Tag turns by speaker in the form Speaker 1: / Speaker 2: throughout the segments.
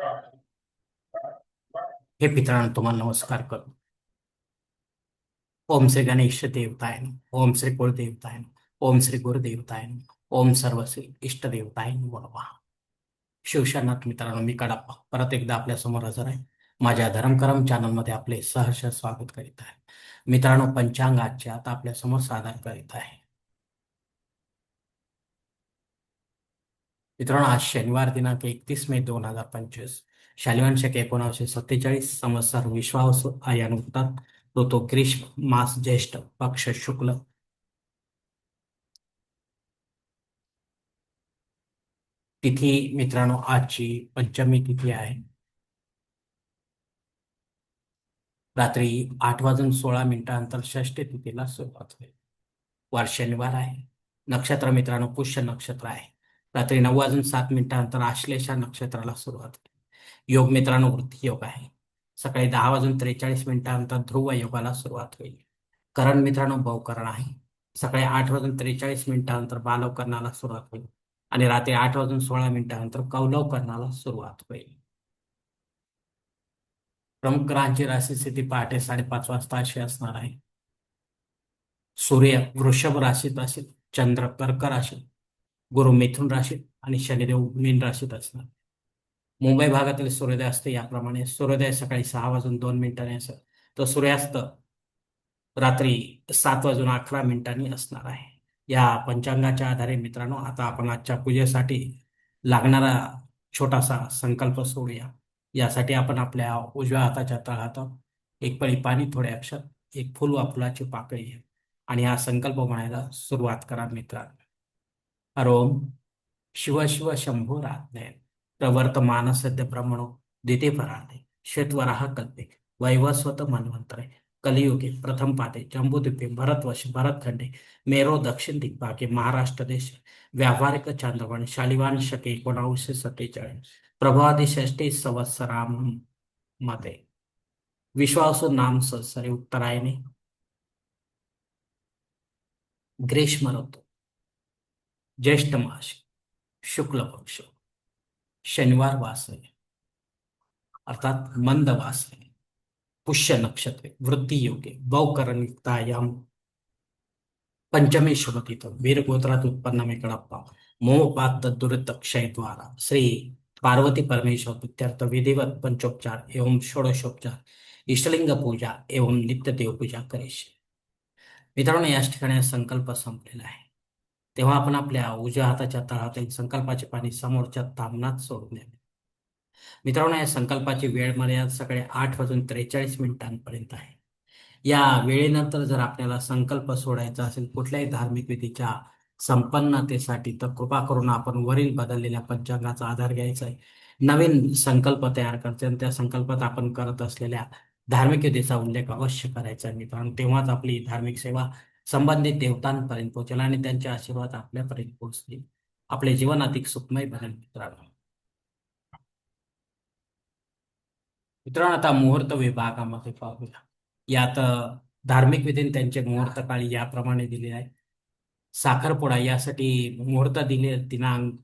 Speaker 1: हे पितरांनो तुम्हाला नमस्कार करतो. ओम श्री गणेश देवताय ओम श्री कुळदेवताय ओम श्री गुरुदेवताय ओम सर्व श्री इष्टदेवताय वळवा शिवशरनाथ मित्रांनो मी कडाप्पा. परत एकदा आपल्यासमोर हजर आहे. माझ्या धर्मकरम चॅनलमध्ये आपले सहर्ष स्वागत करीत आहे. मित्रांनो पंचांग आजचे आता आपल्यासमोर सादर करीत आहे. मित्रांनो आज शनिवार दिनांक एकतीस मे दोन हजार पंचवीस. शालिवान शक सत्तेचाळीस संवत्सर विश्वास आयान तो ऋतू ग्रीष्म मास ज्येष्ठ पक्ष शुक्ल. तिथी मित्रांनो आजची पंचमी तिथी आहे. रात्री आठ वाजून सोळा मिनिटानंतर षष्टी तिथीला सुरुवात होईल. वार शनिवार आहे. नक्षत्र मित्रांनो पुष्य नक्षत्र आहे. रात्री नऊ वाजून सात मिनिटानंतर आश्लेषा नक्षत्राला सुरुवात. होईल योग मित्रांनो वृत्ती योग आहे. सकाळी दहा वाजून त्रेचाळीस मिनिटानंतर ध्रुव योगाला सुरुवात होईल. करण मित्रांनो बहुकरण आहे. सकाळी आठ वाजून त्रेचाळीस मिनिटानंतर बालवकरणाला सुरुवात होईल आणि रात्री आठ वाजून सोळा मिनिटानंतर कौलवकरणाला सुरुवात होईल. प्रमुख ग्रहांची राशी स्थिती पहाटे साडेपाच वाजता अशी असणार आहे. सूर्य वृषभ राशीत असेल चंद्र कर्क राशीत. गुरु मिथुन राशीत आणि शनिदेव मीन राशीत असणार. मुंबई भागातील सूर्योदय असते याप्रमाणे सूर्योदय सकाळी सहा वाजून दोन मिनिटांनी असेल. तर सूर्यास्त रात्री सात वाजून अकरा मिनिटांनी असणार आहे. या पंचांगाच्या आधारे मित्रांनो आता आपण आजच्या पूजेसाठी लागणारा छोटासा संकल्प सोडूया. यासाठी आपण आपल्या उजव्या हाताच्या तळहात एक पळी पाणी थोडे अक्षर एक फुल वा फुलाची पाकळी आणि हा संकल्प म्हणायला सुरुवात करा मित्रांनो. हरोम शिव शिव शंभो रात्ने प्रवर्तमान सद्य ब्रह्मणो दिते पराते श्वेतवराह कल्पे वैवस्वत मन्वंतरे कलियुगे प्रथम पाते जम्बूद्वीपे भरतवश भरतखंडे मेरो दक्षिण दिग्भागे महाराष्ट्र देश व्यावहारिक चांद्रवण शालिवान शके एकोणावीसशे सत्तेचाळीस प्रभादी षष्टी संवत्सराममध्ये. विश्वासो नाम संवत्सरे उत्तरायणे ग्रीष्म ऋतू. ज्येष्ठ मास शुक्ल पक्ष शनिवार वासरे अर्थात मंद वासरे पुष्य नक्षत्रे वृत्ती योगे बहुकरणयुक्तायाम पंचमी शुभतीत वीर गोत्रात उत्पन्न मेकडप्पा मोहपात दुरित क्षयद्वारा श्री पार्वती परमेश्वर प्रित्यर्थ विधिवत पंचोपचार एवं षोडशोपचार इष्टलिंग पूजा एवं नित्य देवपूजा करेश. मित्रांनो याच ठिकाणी संकल्प संपलेला आहे. तेव्हा आपण आपल्या उजव्या हाताच्या तळातील संकल्पाचे पाणी समोरच्या तामनात सोडून द्यावे. मित्रांनो या संकल्पाची वेळ मर्यादा सकाळी आठ वाजून त्रेचाळीस मिनिटांपर्यंत आहे. या वेळेनंतर जर आपल्याला संकल्प सोडायचा असेल कुठल्याही धार्मिक विधीच्या संपन्नतेसाठी तर कृपा करून आपण वरील बदललेल्या पंचांगाचा आधार घ्यायचा आहे. नवीन संकल्प तयार करायचे आणि त्या संकल्पात आपण करत असलेल्या धार्मिक विधीचा उल्लेख अवश्य करायचा आहे मित्रांनो. तेव्हाच आपली धार्मिक सेवा संबंधित देवतांपर्यंत पोहोचेल आणि त्यांचे आशीर्वाद आपल्यापर्यंत पोहोचतील. आपले जीवन अधिक सुखमय बनेल मित्रांनो. मित्रांनो आता मुहूर्त विभागामध्ये पाहूया. यात धार्मिक विधीने त्यांचे मुहूर्त काळी याप्रमाणे दिले आहे. साखरपुडा यासाठी मुहूर्त दिले दिनांक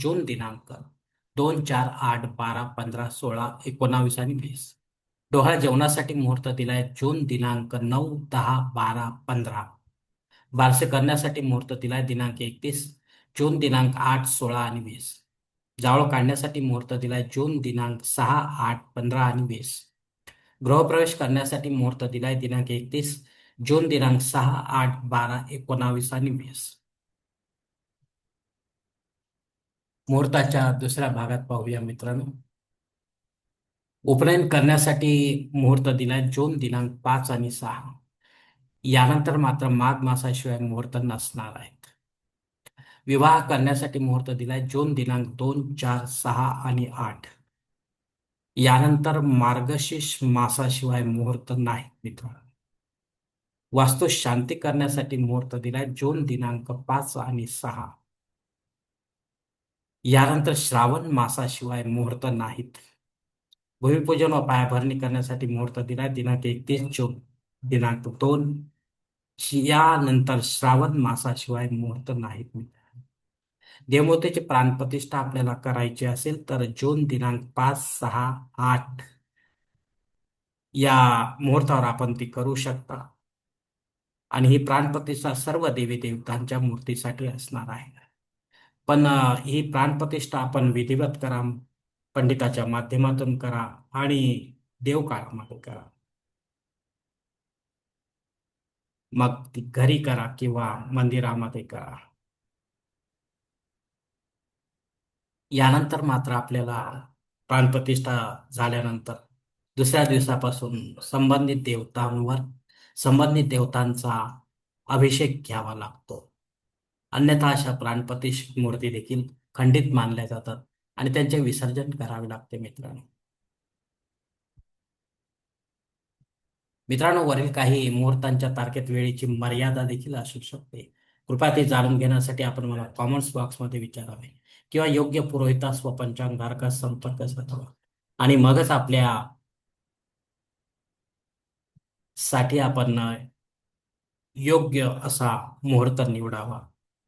Speaker 1: जून दिनांक दोन चार आठ बारा पंधरा सोळा एकोणावीस आणि वीस. डोहाळ जेवणासाठी मुहूर्त दिलाय जून दिनांक नऊ दहा बारा पंधरा. बारसे करण्यासाठी मुहूर्त दिलाय दिनांक एकतीस जून दिनांक आठ सोळा आणि वीस. जावळ काढण्यासाठी मुहूर्त दिलाय जून दिनांक सहा आठ पंधरा आणि वीस. गृहप्रवेश करण्यासाठी मुहूर्त दिलाय दिनांक एकतीस जून दिनांक सहा आठ बारा एकोणावीस आणि वीस. मुहूर्ताच्या दुसऱ्या भागात पाहूया मित्रांनो. उपनयन करण्यासाठी मुहूर्त दिलाय जून दिनांक पाच आणि सहा. यानंतर मात्र माघ मासाशिवाय मुहूर्त नसणार आहेत. विवाह करण्यासाठी मुहूर्त दिलाय जून दिनांक दोन चार सहा आणि आठ. यानंतर मार्गशीर्ष मासाशिवाय मुहूर्त नाही मित्रांनो वास्तू शांती करण्यासाठी मुहूर्त दिलाय जून दिनांक पाच आणि सहा. यानंतर श्रावण मासाशिवाय मुहूर्त नाहीत. भूमिपूजन व पायाभरणी करण्यासाठी मुहूर्त दिलाय दिनांक एकतीस जून दिनांक दोन. यानंतर श्रावण मासाशिवाय मुहूर्त नाहीत देवमूर्तीची प्राणप्रतिष्ठा आपल्याला करायची असेल तर जून दिनांक पाच सहा आठ या मुहूर्तावर आपण ती करू शकता. आणि ही प्राणप्रतिष्ठा सर्व देवी देवतांच्या मूर्तीसाठी असणार आहे. पण ही प्राणप्रतिष्ठा आपण विधिवत करा पंडिताच्या माध्यमातून करा आणि देवकाळामध्ये करा. मग ती घरी करा किंवा मंदिरामध्ये करा. यानंतर मात्र आपल्याला प्राणप्रतिष्ठा झाल्यानंतर दुसऱ्या दिवसापासून संबंधित देवतांवर संबंधित देवतांचा अभिषेक घ्यावा लागतो. अन्यथा अशा प्राणप्रतिष्ठित मूर्ती देखील खंडित मानल्या जातात. आणि त्यांचे विसर्जन करावे लागते मित्रांनो. मित्रांनो वरील काही मुहूर्तांच्या तारखेत वेळेची मर्यादा देखील असू शकते. कृपया ते जाणून घेण्यासाठी आपण मला कॉमेंट्स बॉक्समध्ये विचारावे. किंवा योग्य पुरोहितास व पंचांगधारकास संपर्क साधावा. आणि मगच आपल्या साठी आपण योग्य असा मुहूर्त निवडावा.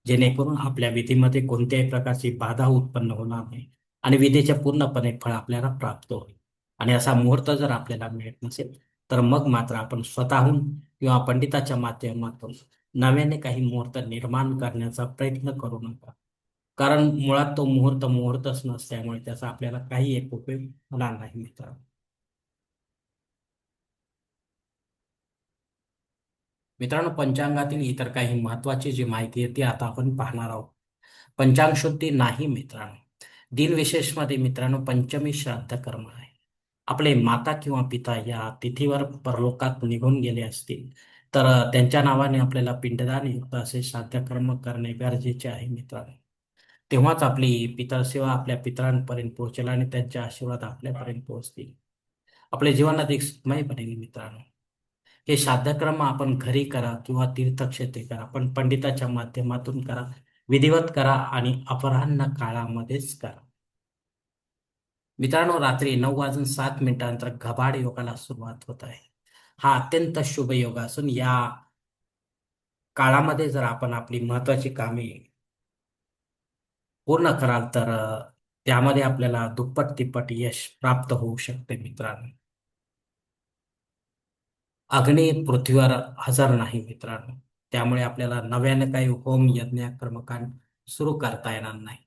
Speaker 1: जेणेकरून आपल्या विधीमध्ये कोणत्याही प्रकारची बाधा उत्पन्न होणार नाही. आणि विधीचे पूर्णपणे फळ आपल्याला प्राप्त होईल. आणि असा मुहूर्त जर आपल्याला मिळत नसेल तर मग मात्र आपण स्वतःहून किंवा पंडिताच्या माध्यमातून नव्याने काही मुहूर्त निर्माण करण्याचा प्रयत्न करू नका. कारण मुळात तो मुहूर्त मुहूर्तच नसल्यामुळे त्याचा आपल्याला काही एक उपयोग होणार नाही मित्र मित्रांनो पंचांगातील इतर काही महत्वाची जी माहिती आहे ती आता आपण पाहणार आहोत. पंचांग शुद्धी नाही मित्रांनो. दिनविशेषमध्ये मित्रांनो पंचमी श्राद्ध कर्म आहे. आपले माता किंवा पिता या तिथीवर परलोकात निघून गेले असतील तर त्यांच्या नावाने आपल्याला पिंडदान युक्त असे श्राद्ध कर्म करणे गरजेचे आहे मित्रांनो. तेव्हाच आपली पितरसेवा आपल्या पितरांपर्यंत पोहोचेल आणि त्यांचे आशीर्वाद आपल्यापर्यंत पोहोचतील. आपले जीवन अधिक सुखमय बनेल मित्रांनो. हे श्राद्धक्रम आपण घरी करा किंवा तीर्थक्षेत्री करा पण पंडिताच्या माध्यमातून करा. विधिवत करा आणि अपराह्न काळामध्येच करा. मित्रांनो रात्री नऊ वाजून सात मिनिटानंतर घबाड योगाला सुरुवात होत आहे. हा अत्यंत शुभ योग असून या काळामध्ये जर आपण आपली महत्वाची कामे पूर्ण कराल तर त्यामध्ये आपल्याला दुप्पट तिप्पट यश प्राप्त होऊ शकते मित्रांनो. अग्नी पृथ्वीवर हजर नाही मित्रांनो. त्यामुळे आपल्याला नव्याने काही होम यज्ञ कर्मकांड सुरू करता येणार नाही.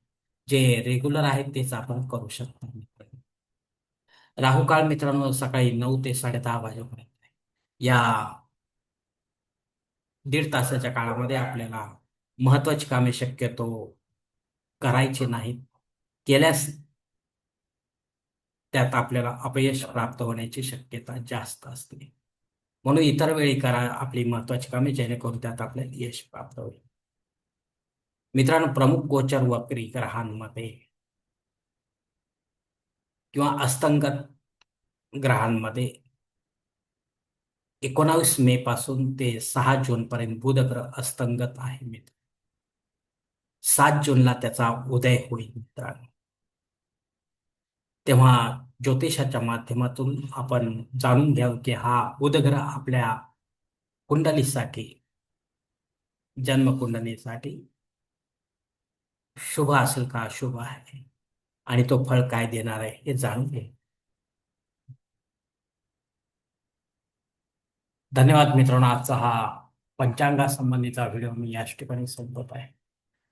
Speaker 1: जे रेग्युलर आहेत तेच आपण करू शकतो. राहुकाळ राहू काळ मित्रांनो सकाळी नऊ ते साडेदहा वाजेपर्यंत. या दीड तासाच्या काळामध्ये आपल्याला महत्वाची कामे शक्यतो करायची नाहीत. केल्यास त्यात आपल्याला अपयश प्राप्त होण्याची शक्यता जास्त असते. म्हणून इतर वेळी करा आपली महत्वाची कामे जेणेकरून त्यात आपल्याला यश प्राप्त होईल. मित्रांनो प्रमुख गोचर वक्री ग्रहांमध्ये किंवा अस्तंगत ग्रहांमध्ये एकोणावीस मे पासून ते सहा जून पर्यंत बुध ग्रह अस्तंगत आहे मित्र. सात जूनला त्याचा उदय होईल मित्रांनो. तेव्हा ज्योतिषाच्या माध्यमातून आपण जाणून घ्यावं की हा बुधग्रह आपल्या कुंडलीसाठी जन्मकुंडलीसाठी शुभ असेल का अशुभ आहे? आणि तो फळ काय देणार आहे हे जाणून घे. धन्यवाद मित्रांनो. आजचा हा पंचांगा संबंधीचा व्हिडिओ मी याच ठिकाणी संपत आहे.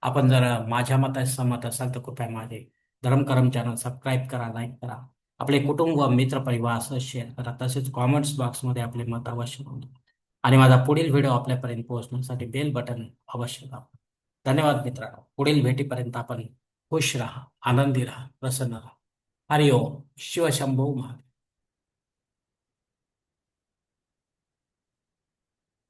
Speaker 1: आपण जर माझ्या मताशी सहमत असाल तर कृपया माझे धर्मकरम चॅनल सबस्क्राईब करा लाईक करा. आपले कुटुंब मित्र परिवार असं शेअर करा. तसेच कॉमेंट्स बॉक्समध्ये आपले मत अवश्य नोंदवा. आणि माझा पुढील व्हिडिओ आपल्यापर्यंत पोहोचण्यासाठी बेल बटन अवश्य दाबा. धन्यवाद मित्रांनो. पुढील भेटीपर्यंत आपण खुश राहा आनंदी राहा प्रसन्न राहा. हरिओम. शिवशंभो महादेव.